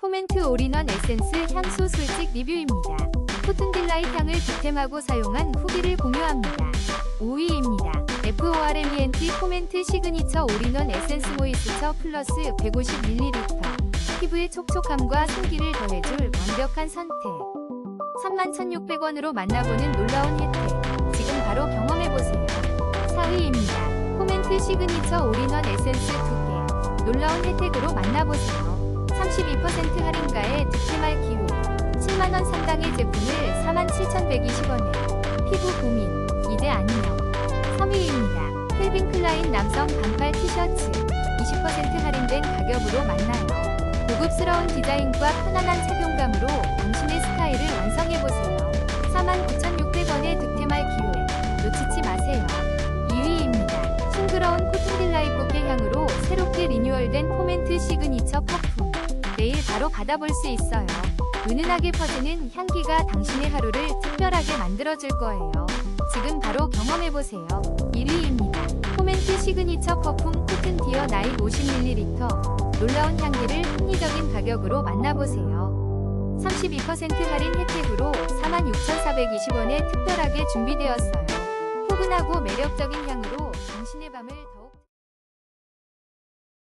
포멘트 올인원 에센스 향수 술집 리뷰입니다. 코튼 딜라이 향을 득템하고 사용한 후기를 공유합니다. 5위입니다. FORMENT 포멘트 시그니처 올인원 에센스 모이스처 플러스 150ml 피부의 촉촉함과 생기를 더해줄 완벽한 선택 31,600원으로 만나보는 놀라운 혜택 지금 바로 경험해보세요 4위입니다. 포멘트 시그니처 올인원 에센스 2개 놀라운 혜택으로 만나보세요 32% 할인가에 득템할 기회 7만원 상당의 제품을 47,120원에 피부 고민 이제 안녕 3위입니다. 켈빈 클라인 남성 반팔 티셔츠 20% 할인된 가격으로 만나요. 고급스러운 디자인과 편안한 착용감으로 당신의 스타일을 완성해보세요. 49,600원에 득템할 기회 놓치지 마세요. 2위입니다. 싱그러운 코튼 딜라이 꽃게 향으로 새롭게 리뉴얼된 포멘트 시그니처 퍼퓸 내일 바로 받아볼 수 있어요. 은은하게 퍼지는 향기가 당신의 하루를 특별하게 만들어줄 거예요. 지금 바로 경험해보세요. 1위입니다. 포멘트 시그니처 퍼퓸 코튼 디어 나이 50ml 놀라운 향기를 합리적인 가격으로 만나보세요. 32% 할인 혜택으로 46,420원에 특별하게 준비되었어요. 포근하고 매력적인 향으로